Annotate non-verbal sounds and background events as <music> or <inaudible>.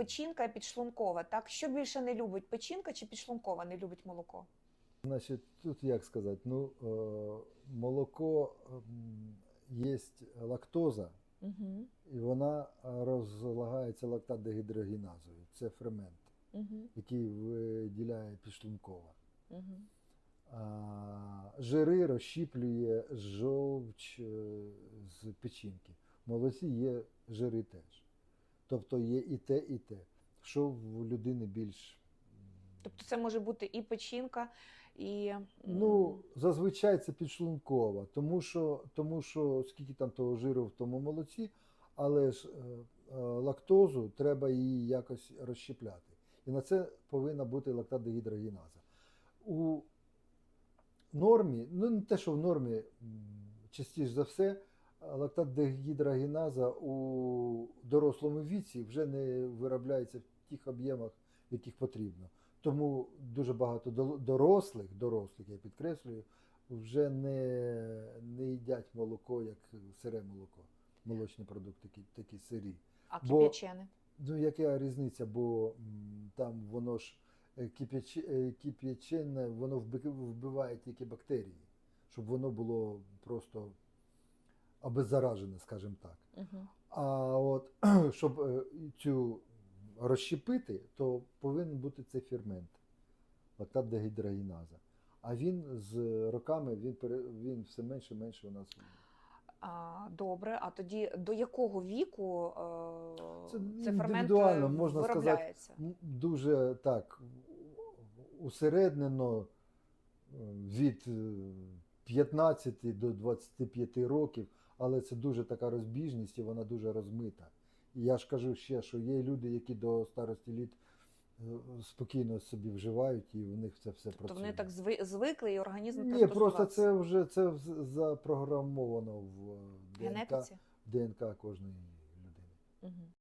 печінка і підшлункова. Так, що більше не любить печінка чи підшлункова не любить молоко? Значить, тут як сказати, ну, е, молоко є лактоза, Угу. і вона розлагається лактат-дегідрогеназою. Це фермент, Угу. який виділяє підшлункова. Угу. А, жири розщіплює жовч е, з печінки. В молоці є жири теж. Тобто є і те, і те. Що в людини більш. Тобто це може бути і печінка, і Ну, зазвичай це підшлункова, тому що, тому що скільки там того жиру в тому молоці, але ж е, е, лактозу треба її якось розщепляти. І на це повинна бути лактат-дегідрогеназа. У нормі, ну не те, що в нормі, частіше за все, лактат-дегідрогеназа у дорослому віці вже не виробляється в тих об'ємах, в яких потрібно. Тому дуже багато дорослих, дорослих, я підкреслюю, вже не, не їдять молоко, як сире молоко, молочні продукти, такі, такі сирі. а кип'ячене. Ну, яка різниця, бо там воно ж е, е, кип'ячене, воно вби- вбиває тільки бактерії, щоб воно було просто обеззаражене, скажімо так. Угу. А от <clears throat> щоб е, цю розщепити, то повинен бути цей фермент, лактат дегідрогеназа. А він з роками він, він все менше і менше у нас. А, добре, а тоді до якого віку е, Це це фермент індивідуально, можна сказати, виробляється? Дуже так усереднено е, від 15 до 25 років, але це дуже така розбіжність і вона дуже розмита. І я ж кажу ще, що є люди, які до старості літ е, спокійно собі вживають, і в них це все Тобто працює. вони так звикли, і організм Ні, просто це вже це запрограмовано в е, ДНК, генетиці. ДНК кожної людини. Угу.